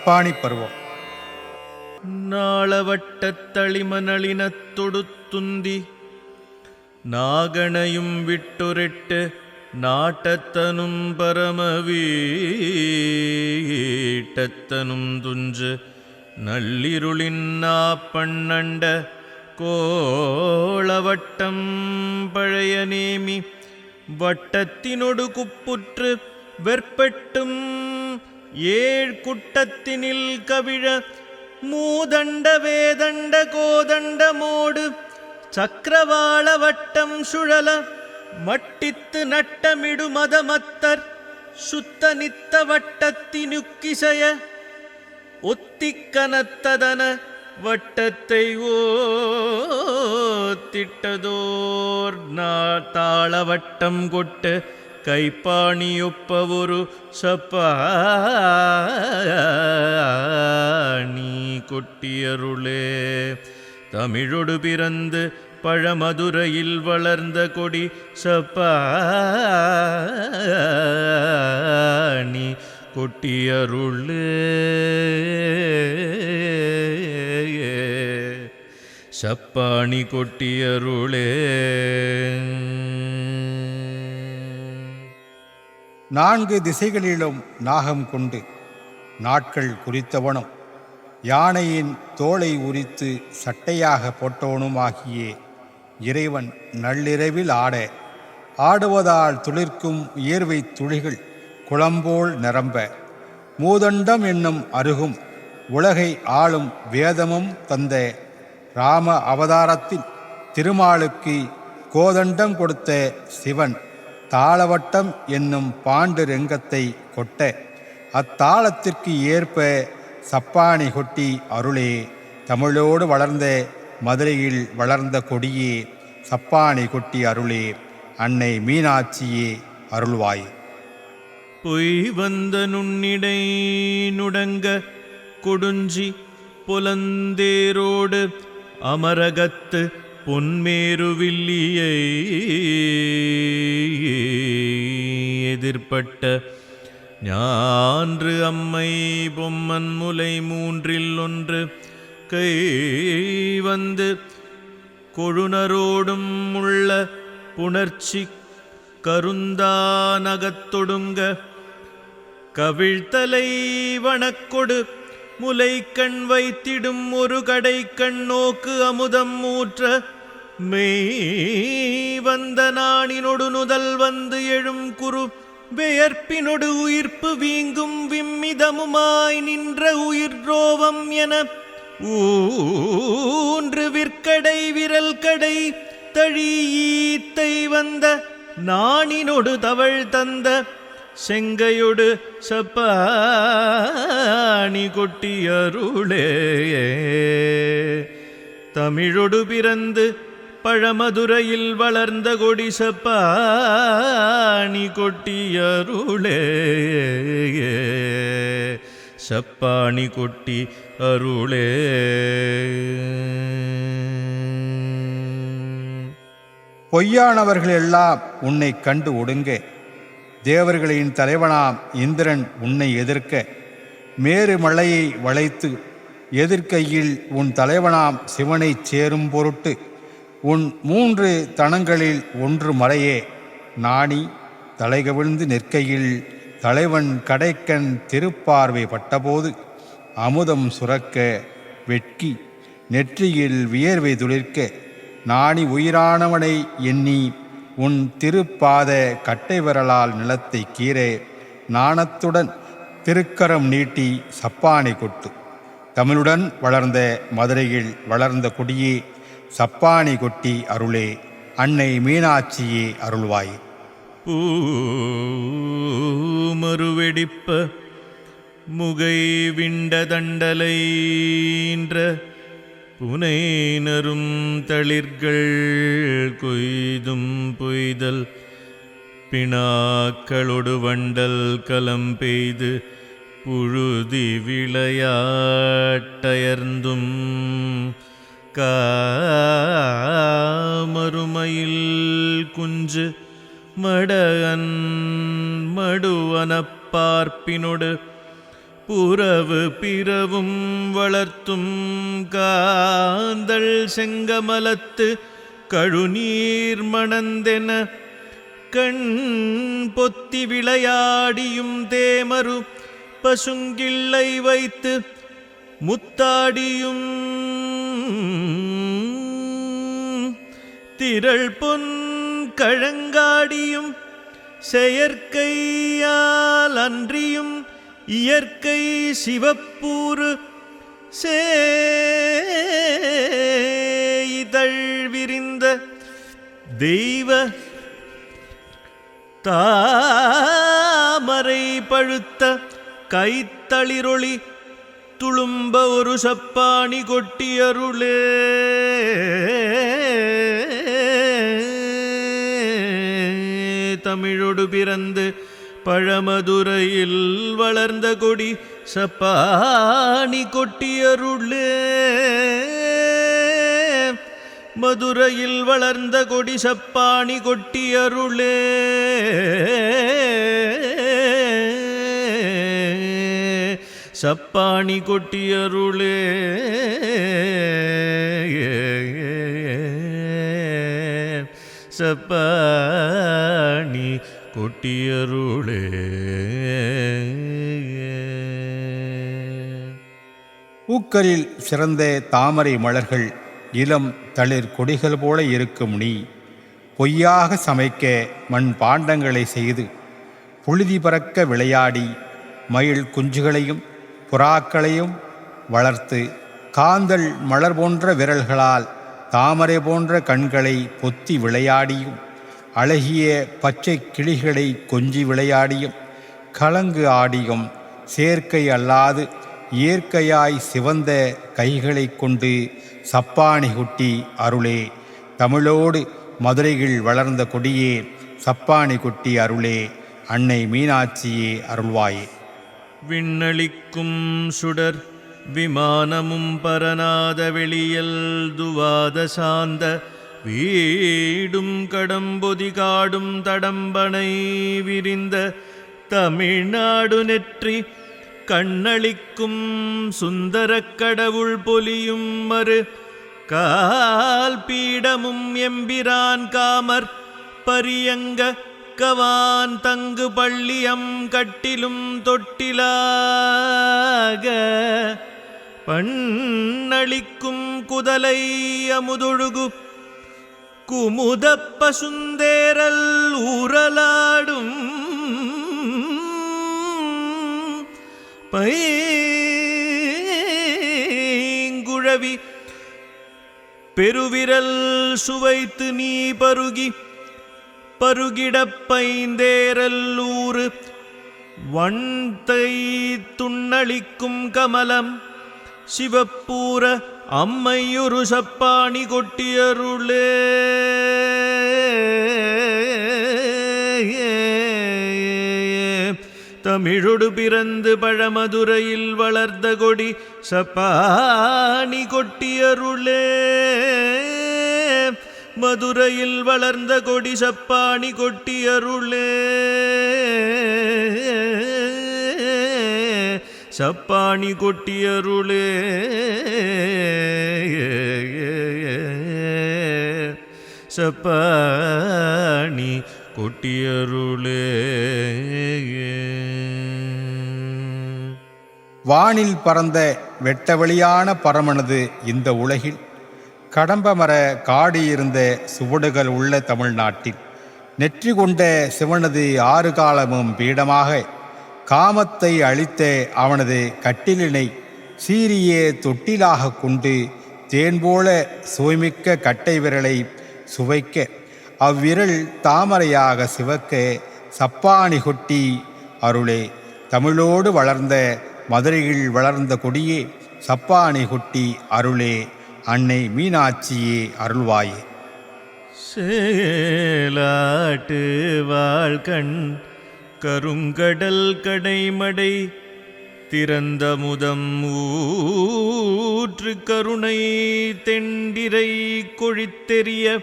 சப்பானி பருவம். நாளவட்டத் தளிமணலினத் தொடுத்துந்தி நாகணையும் விட்டொரெட்டு நாட்டத்தனும் பரமவீட்டத்தனும் துஞ்சு நள்ளிருளின் பன்னண்ட கோளவட்டம் பழைய நேமி வட்டத்தினொடு குப்புற்று வெற்பட்டும் ஏழ் குட்டத்தினில் கவிழ மூதண்ட வேதண்ட கோதண்ட மோடு சக்கரவாள வட்டம் சுழல மட்டித்து நட்டமிடு மதமத்தர் சுத்த நித்த வட்டத்தினுக்கிசைய ஒத்திக்கனத்ததன வட்டத்தை ஓத்திட்டதோர் நா தாளவட்டம் கொட்டு கைப்பாணியொப்ப ஒரு சப்பாணி கொட்டியருளே. தமிழொடு பிறந்து பழமதுரையில் வளர்ந்த கொடி சப்பாணி கொட்டியருளே. சப்பாணி கொட்டியருளே. நான்கு திசைகளிலும் நாகம் கொண்டு நாட்கள் குறித்தவனும் யானையின் தோலை உரித்து சட்டையாக போட்டவனுமாகிய இறைவன் நள்ளிரவில் ஆட ஆடுவதால் துளிர்க்கும் இயர்வை துளிகள் குளம்போல் நிரம்ப மூதண்டம் என்னும் அருகும் உலகை ஆளும் வேதமும் தந்த ராம அவதாரத்தில் திருமாலுக்கு கோதண்டம் கொடுத்த சிவன். தாளவட்டம் என்னும் பாண்டு ரெங்கத்தை கொட்ட அத்தாளத்திற்கு ஏற்ப சப்பானை கொட்டி அருளே. தமிழோடு வளர்ந்த மதுரையில் வளர்ந்த கொடியே சப்பானை கொட்டி அருளே. அன்னை மீனாட்சியே அருள்வாய். பொய் வந்த நுண்ணிடை நுடங்க கொடுஞ்சி புலந்தேரோடு அமரகத்து பொன்மேருவில்லியை எதிர்பட்ட ஞான்று அம்மை பொம்மன் முலை மூன்றில் ஒன்று கை வந்து கொழுனரோடும் உள்ள புணர்ச்சி கருந்தானகத்தொடுங்க கவிழ்த்தலை வனக்கொடு முலை கண் வைத்திடும் ஒரு கடை கண் நோக்கு அமுதம் ஊற்ற மெய் வந்த நாணினொடு நுதல் வந்து எழும் குரு பெயர்ப்பினொடு உயிர்ப்பு வீங்கும் விம்மிதமுமாய் நின்ற உயிர் ரோவம் என ஊன்று விற்கடை விரல் கடை தழியீத்தை வந்த நாணினொடு தவழ் தந்த செங்கையொடு சப்பாணி கொட்டியருளே தமிழொடு பிறந்து பழமதுரையில் வளர்ந்த கொடி சப்பாணி கொட்டியருளே. சப்பாணி கொட்டி அருளே. பொய்யானவர்கள் எல்லாம் உன்னை கண்டு ஒடுங்க. தேவர்களின் தலைவனாம் இந்திரன் உன்னை எதிர்க்க. மேறு மலையை வளைத்து எதிர்க்கையில் உன் தலைவனாம் சிவனைச் சேரும் பொருட்டு. உன் மூன்று தனங்களில் ஒன்று மலையே நாணி தலைகவிழ்ந்து நிற்கையில் தலைவன் கடைக்கண் திருப்பார்வை பட்டபோது அமுதம் சுரக்க வெட்கி நெற்றியில் வியர்வை துளிர்க்க நாணி உயிரானவனை எண்ணி உன் திருப்பாத கட்டை விரலால் நிலத்தை கீரே நாணத்துடன் திருக்கரம் நீட்டி சப்பானை கொட்டு. தமிழுடன் வளர்ந்த மதுரையில் வளர்ந்த கொடியே சப்பானி கொட்டி அருளே அன்னை மீனாட்சியே அருள்வாய். மறுவெடிப்ப முகை விண்ட தண்டலைன்ற புனைனரும் தளிர்கள் கொய்தும் பொய்தல் பிணாக்களொடு வண்டல் கலம் பெய்து புழுதி விளையாட்டயர்ந்தும் காமருமையில் குஞ்சு மடகன் மடுவனப் பார்ப்பினொடு புறவு பிறவும் வளர்த்தும் காந்தள் செங்கமலத்து கழுநீர் மணந்தென கண் பொத்தி விளையாடியும் தேமரு பசுங்கிள்ளை வைத்து முத்தாடியும் திரள் பொன் கழங்காடியும் செயற்கையால் அன்றியும் இயற்கை சிவப்பூறு சேதழ் விரிந்த தெய்வ தாமரை பழுத்த கைத்தளிரொளி துளும்ப ஒரு சப்பாணி கொட்டியருளே. தமிழொடு பிறந்து பழமதுரையில் வளர்ந்த கொடி சப்பாணி கொட்டியருளே. மதுரையில் வளர்ந்த கொடி சப்பாணி கொட்டியருளே. சப்பாணி கொட்டியருளே. சப்பாணி கொட்டியருளே. பூக்களில் சிறந்த தாமரை மலர்கள் இளம் தளிர் கொடிகள் போல இருக்கும் நீ. பொய்யாக சமைக்க மண் பாண்டங்களை செய்து புழுதி பறக்க விளையாடி மயில் குஞ்சுகளையும் புறாக்களையும் வளர்த்து காந்தல் மலர் போன்ற விரல்களால் தாமரை போன்ற கண்களை பொத்தி விளையாடியும் அழகிய பச்சை கிளிகளை கொஞ்சி விளையாடியும் கலங்கு ஆடியும் சேர்க்கை அல்லாது இயற்கையாய் சிவந்த கைகளை கொண்டு சப்பாணி குட்டி அருளே. தமிழோடு மதுரையில் வளர்ந்த கொடியே சப்பாணி குட்டி அருளே. அன்னை மீனாட்சியே அருள்வாயே. விண்ணளிக்கும் சுடர் விமானமும் பரநாத வெளியல் துவாத சாந்த வீடும் கடம்பொதி காடும் தடம்பனை விரிந்த தமிழ்நாடு நெற்றி கண்ணளிக்கும் சுந்தரக் கடவுள் பொலியும் மறு கால் பீடமும் எம்பிரான் காமர் பரியங்க கவான் தங்கு பள்ளியம் கட்டிலும் தொட்டிலாக பண்ணளிக்கும் குதலை அமுதொழுகு. குமுதப் பசுந்தேரல் உரலாடும் பைங்குழவி. பெருவிரல் சுவைத்து நீ பருகி பருகிடப்பைந்தேரல்லூறு வண்தை துண்ணளிக்கும் கமலம் சிவப்பூர அம்மையுரு சப்பாணி கொட்டியருளே. தமிழொடு பிறந்து பழமதுரையில் வளர்ந்த கொடி சப்பாணி கொட்டியருளே. மதுரையில் வளர்ந்த கொடி சப்பாணி கொட்டியருளே. சப்பாணி கொட்டியருளே. சப்பாணி கொட்டியருளே. வானில் பறந்த வெட்டவெளியான பரமனது இந்த உலகில். கடம்பமர காடு இருந்த சுவடுகள் உள்ள தமிழ்நாட்டில் நெற்றி கொண்ட சிவனது ஆறு காலமும் பீடமாக. காமத்தை அழித்த அவனது கட்டிலினை சீரிய தொட்டிலாக கொண்டு தேன் போல சுவைமிக்க கட்டை விரலை சுவைக்க அவ்விரல் தாமரையாக சிவக்க சப்பானி கொட்டி அருளே தமிழோடு வளர்ந்த மதுரையில் வளர்ந்த கொடியே சப்பானி கொட்டி அருளே அன்னை மீனாட்சியே அருள்வாயே. சேலாட்டு வாழ்கண் கருங்கடல் கடைமடை திறந்த முதம் ஊற்று கருணை தெண்டிரை கொழித்தெறிய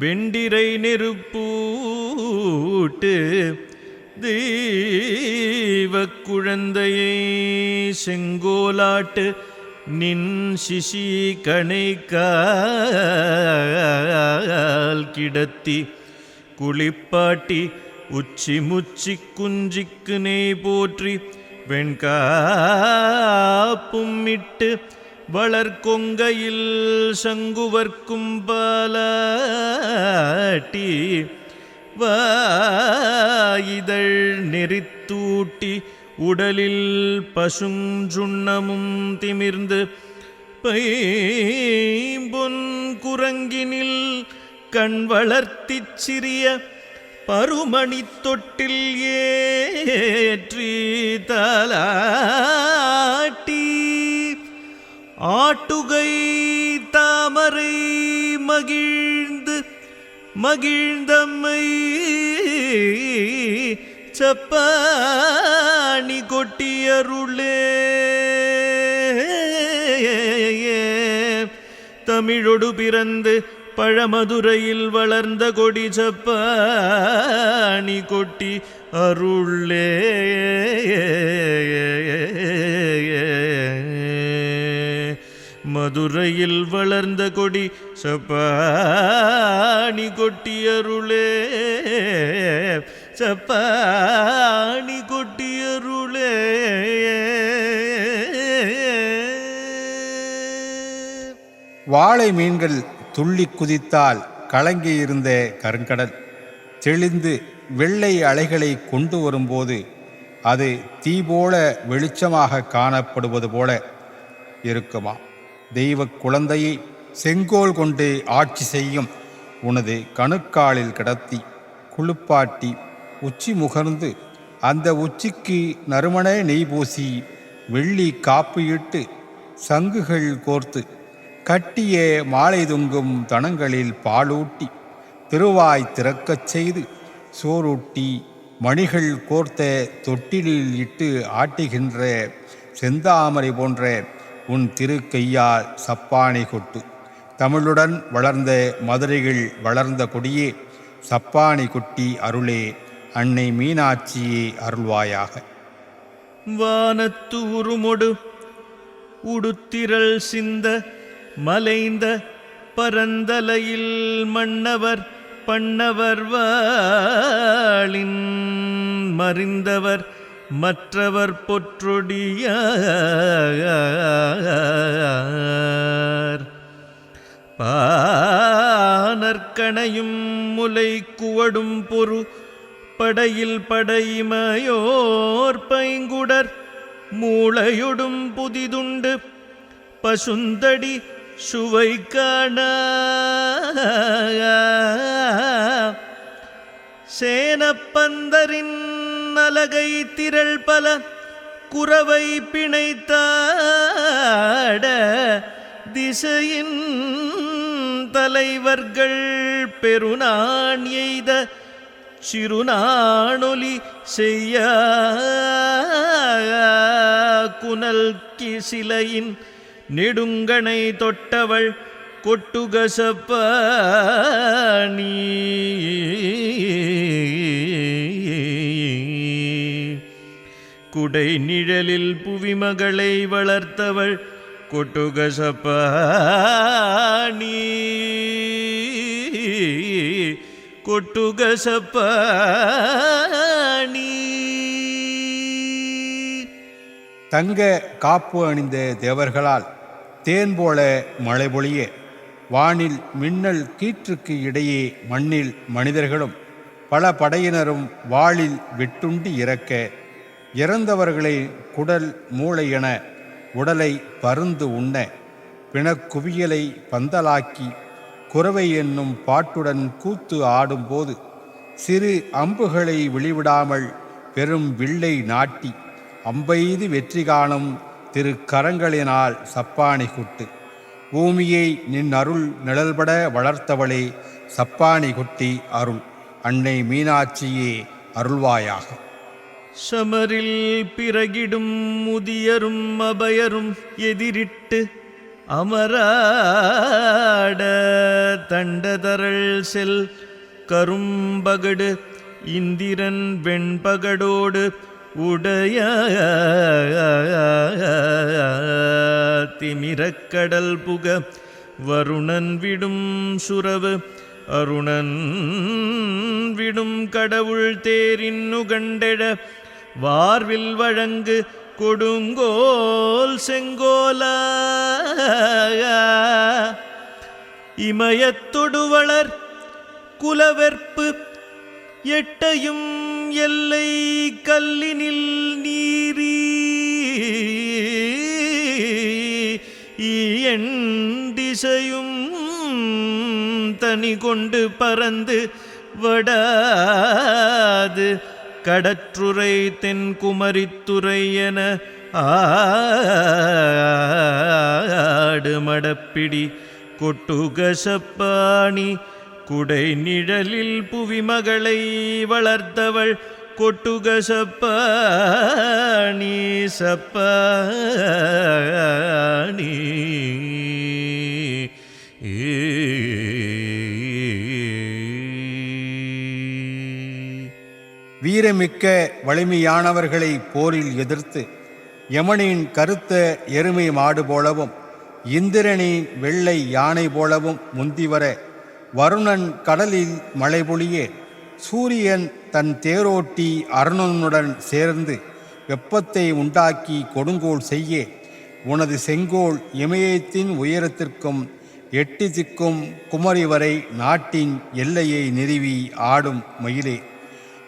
வெண்டிரை நெருப்பூட்டு தெய்வக் குழந்தையை செங்கோலாட்டு நின் சிசி கணைக்கால் கிடத்தி குளிப்பாட்டி உச்சி முச்சி குஞ்சிக்கு நெய் போற்றி வெண்காப்பும்மிட்டு வளர்கொங்கையில் சங்குவர்க்கும் பாலாட்டி வாயிதழ் நெறித்தூட்டி உடலில் பசுஞ்சுண்ணமும் திமிர்ந்து பைம்பொன் குரங்கினில் கண் வளர்த்திச் சிறிய பருமணி தொட்டில் ஏற்றி தலாட்டி. ஆட்டுகை தாமரை மகிழ்ந்து மகிழ்ந்தம்மை சப்பாணி கொட்டியருளே. தமிழொடு பிறந்து பழமதுரையில் வளர்ந்த கொடி சப்பாணி கொட்டி அருளே. மதுரையில் வளர்ந்த கொடி சப்பாணி கொட்டியருளே. சப்பாணி கொட்டியருளே. வாழை மீன்கள் துள்ளி குதித்தால் கலங்கியிருந்த கருங்கடல். தெளிந்து வெள்ளை அலைகளை கொண்டு வரும்போது அது தீபோல வெளிச்சமாக காணப்படுவது போல இருக்குமா? தெய்வ குழந்தையை செங்கோல் கொண்டு ஆட்சி செய்யும் உனது கணுக்காலில் கிடத்தி குளிப்பாட்டி உச்சி முகர்ந்து அந்த உச்சிக்கு நறுமண நெய் பூசி வெள்ளி காப்பு இட்டு சங்குகள் கோர்த்து கட்டிய மாலை தொங்கும் தனங்களில் பாலூட்டி திருவாய் திறக்கச் செய்து சோறூட்டி மணிகள் கோர்த்த தொட்டிலில் இட்டு ஆட்டுகின்ற செந்தாமரை போன்ற உன் திருக்கையால் சப்பானை கொட்டு. தமிழுடன் வளர்ந்த மதுரைகள் வளர்ந்த கொடியே சப்பானை கொட்டி அருளே அன்னை மீனாட்சியே அருள்வாயாக. வானத்து உருமொடு உடுத்திரள் சிந்த மலைந்த பரந்தலையில் மன்னவர் பண்ணவர் வாளின் மறிந்தவர் மற்றவர் பொற்றொடியார். பானற்கணையும் முலை குவடும் பொரு படையில் படைமயோர் பைங்குடர் மூளையொடும் புதிதுண்டு பசுந்தடி சுவை காண சேனப்பந்தரின் அலகை திரள் பல குறவை பிணைத்தாட திசையின் தலைவர்கள் பெருநான் எய்த சிறுநாணொலி செய்ய குனல் கிசிலையின் நெடுங்கனை தொட்டவள் கொட்டுகசப்பாணி குடை நிழலில் புவிமகளை வளர்த்தவள் கொட்டுகசப்ப நீ. கொட்டுகசப்பாணி. தங்க காப்பு அணிந்த தேவர்களால் தேன் போல மழை பொழிய. வானில் மின்னல் கீற்றுக்கு இடையே மண்ணில் மனிதர்களும் பல படையினரும் வாளில் வெட்டுண்டு இறக்க. இறந்தவர்களை குடல் மூளை என உடலை பருந்து உண்ண. பிணக்குவியலை பந்தலாக்கி குறவை என்னும் பாட்டுடன் கூத்து ஆடும்போது சிறு அம்புகளை வெளிவிடாமல் பெரும் வில்லை நாட்டி அம்பெய்து வெற்றி காணும் திரு கரங்களினால் சப்பானி குட்டு. பூமியை நின் அருள் நிழல்பட வளர்த்தவளே சப்பானி குட்டி அருள். அன்னை மீனாட்சியே அருள்வாயாக. சமரில் பிறகிடும் முதியரும் அபயரும் எதிரிட்டு அமராட தண்டதரள் செல் கரும்பகடு இந்திரன் வெண்பகடோடு உடைய திமிரக்கடல் புக வருணன் விடும் சுரவு அருணன் விடும் கடவுள் தேரின் நுகண்டெழ வார்வில் வழங்கு கொடுங்கோல் செங்கோல. இமயத்தொடுவளர் குலவெற்பு எட்டையும் எல்லை கல்லினில் நீரி. எண் திசையும் தனி கொண்டு பறந்து வடாது. கடற்றுரை தென்குமரித்துறை என ஆடு மடப்பிடி கொட்டுகசப்பாணி குடை நிழலில் புவிமகளை வளர்த்தவள் கொட்டுகசப்பாணி சப்பாணி. ஏ வீரமிக்க வலிமையானவர்களை போரில் எதிர்த்து யமனின் கருத்த எருமை மாடு போலவும் இந்திரனின் வெள்ளை யானை போலவும் முந்திவர வருணன் கடலில் மழை பொழிய சூரியன் தன் தேரோட்டி அருணனுடன் சேர்ந்து வெப்பத்தை உண்டாக்கி கொடுங்கோல் செய்ய உனது செங்கோல் இமயத்தின் உயரத்திற்கும் எட்டி திக்கும் குமரி வரை நாட்டின் எல்லையை நிறுவி ஆடும் மயிலே.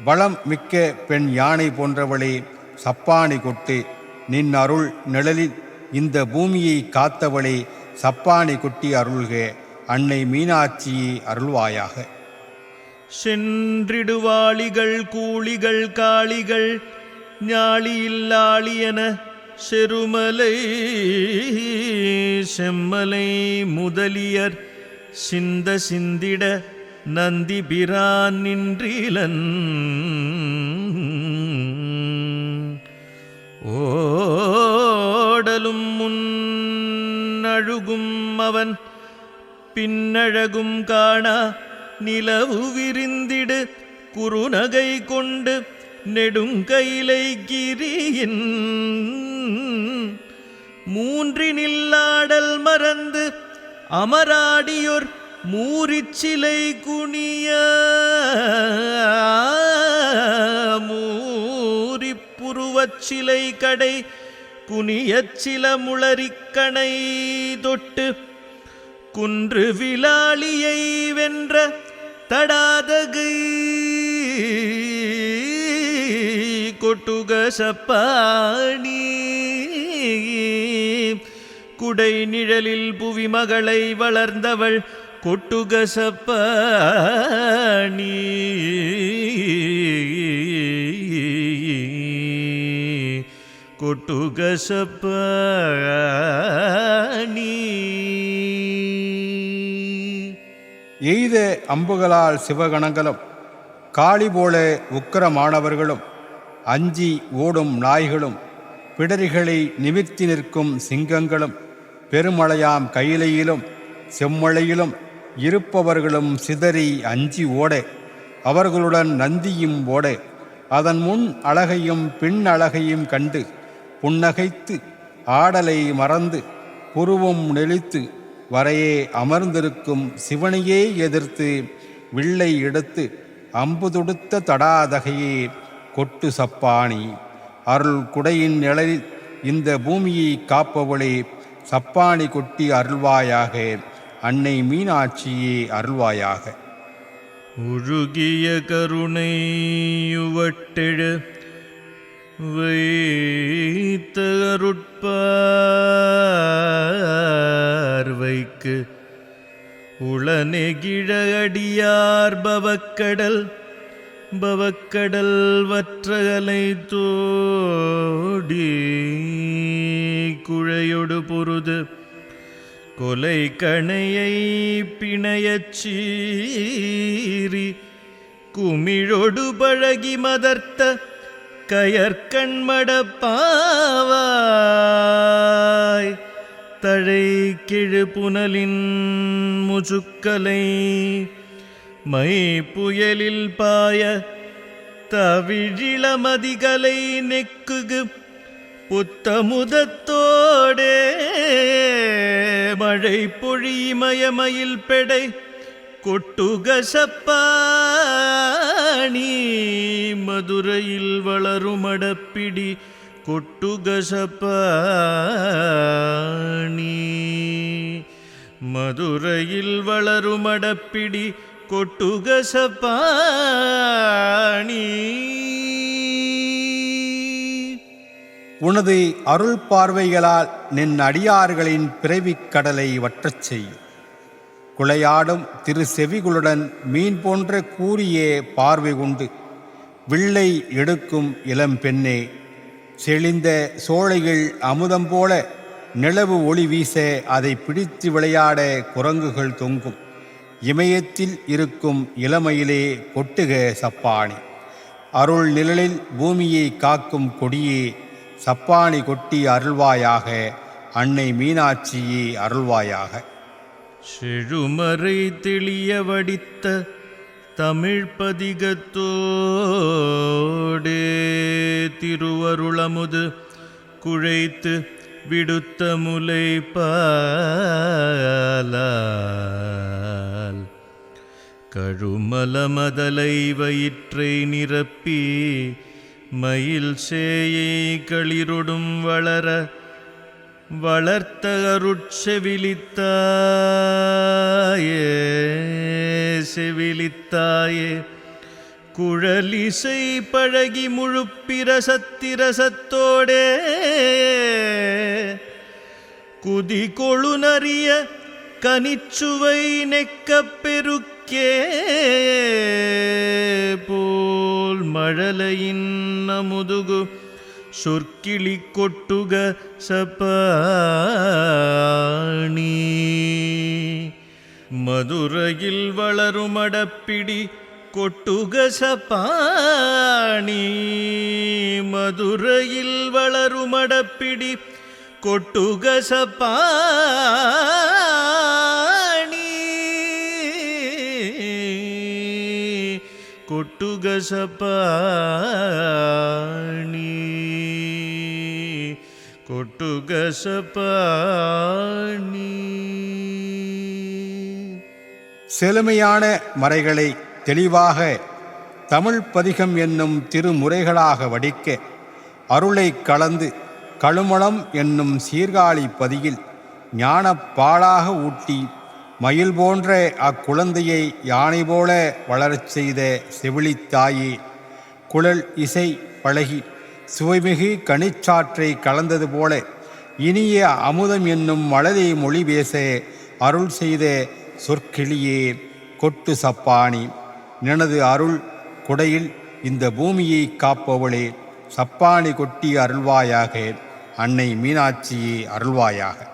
வளம் மிக்க பெண் யானை போன்றவளே சப்பானி கொட்டு. நின் அருள் நிழலில் இந்த பூமியை காத்தவளே சப்பானி கொட்டி அருள்க. அன்னை மீனாட்சியை அருள்வாயாக. சென்றிடுவாளிகள் கூலிகள் காளிகள் ஞாளியில்லாளியன செருமலை செம்மலை முதலியர் சிந்த சிந்திட நந்தி பிரான் நின்றிலன். ஓடலும் முன்னழுகும் அவன் பின்னழகும் காணா நிலவு விரிந்திடு. குறுநகை கொண்டு நெடுங்கையிலை கிரியின். மூன்றினில்லாடல் மறந்து அமராடியொர் மூரிச்சிலை குனிய மூரிப்புருவச்சிலை கடை குனியச்சில முளரிக்கணை தொட்டு குன்று விலாளியை வென்ற தடாதகை கொட்டுக சப்பாணி குடை நிழலில் புவி மகளை வளர்ந்தவள் கொட்டுகசப்ப சப்பாணி கொட்டுக எய்த அம்புகளால் சிவகணங்களும் காளி போல உக்கரமானவர்களும் அஞ்சி ஓடும் நாய்களும் பிடரிகளை நிமிர்த்தி நிற்கும் சிங்கங்களும் பெருமழையாம் கையிலையிலும் செம்மழையிலும் இருப்பவர்களும் சிதறி அஞ்சி ஓட அவர்களுடன் நந்தியும் ஓட. அதன் முன் அழகையும் பின் அழகையும் கண்டு புன்னகைத்து ஆடலை மறந்து புருவம் நெளித்து வரையே அமர்ந்திருக்கும் சிவனையே எதிர்த்து வில்லை எடுத்து அம்பு தொடுத்த தடாதகையே கொட்டு சப்பாணி. அருள் குடையின் நிழலில் இந்த பூமியை காப்பவளே சப்பாணி கொட்டி அருள்வாயாக. அன்னை மீனாட்சியே அருள்வாயாக. உருகிய கருணையுவட்டெழு வைத்த அருட்பார்வைக்கு உளநெகிழ பவக்கடல் பவக்கடல் வற்றகலை தோடி குழையொடு பொருது கொலை கணையை பிணையச்சீரி குமிழொடு பழகி மதர்த்த கயற்கண்மடப்பாவாய் தழை கிழு புனலின் முசுக்கலை மை புயலில் பாய தவிழிளமதிகளை நெக்குகு புத்தமுதத்தோடே மழை பொழிமயமயில் பெடை கொட்டுகசப்பாணி மதுரையில் வளரும் அடப்பிடி கொட்டுகசப்பாணி மதுரையில் வளரும் அடப்பிடி கொட்டுகசப்பாணி உனது அருள் பார்வைகளால் நின் அடியார்களின் பிறவிக் கடலை வற்றச் செய்யும் குளையாடும் திரு செவிகளுடன் மீன் போன்ற கூறியே பார்வை கொண்டு வில்லை எடுக்கும் இளம் பெண்ணே செழிந்த சோலைகள் அமுதம் போல நிலவு ஒளி வீச அதை பிடித்து விளையாட குரங்குகள் தொங்கும். இமயத்தில் இருக்கும் இளமையிலே கொட்டுக சப்பாணி அருள் நிழலில் பூமியை காக்கும் கொடியே சப்பாணி கொட்டி அருள்வாயாக அன்னை மீனாட்சியே அருள்வாயாக. செழுமறை தெளிய வடித்த தமிழ் பதிகத்தோடே திருவருளமுது குழைத்து விடுத்த முலை பாலால். கழுமலமதலை வயிற்றை நிரப்பி மயில் சேயை களிரொடும் வளர வளர்த்த அருட்செவிலித்தாயே செவிலித்தாயே. குழலிசை பழகி முழுப்பிரசத்திரசத்தோடே குதி கொழுநறிய கனிச்சுவை நெக்கப் பெருக்க போல் மழலையின் நமுதுகு சொற்கிளி கொட்டுக சப்பாணி மதுரையில் வளரும் அடப்பிடி கொட்டுக சப்பாணி மதுரையில் வளரும் அடப்பிடி கொட்டுக சப்பாணி கொட்டுக சப்பாணி செழுமையான மறைகளை தெளிவாக தமிழ் பதிகம் என்னும் திருமுறைகளாக வடிக்க அருளை கலந்து கழுமளம் என்னும் சீர்காழி பதியில் ஞானப்பாலாக ஊட்டி மயில் போன்ற அக்குழந்தையை யானை போல வளரச் செய்த செவிலித்தாயே குழல் இசை பழகி சுவைமிகு கனிச்சாற்றை கலந்தது போல இனிய அமுதம் என்னும் மலரை மொழி பேச அருள் செய்த சொற்கிளியே கொட்டு சப்பானி நினது அருள் குடையில் இந்த பூமியை காப்பவளே சப்பாணி கொட்டி அருள்வாயாக அன்னை மீனாட்சியே அருள்வாயாக.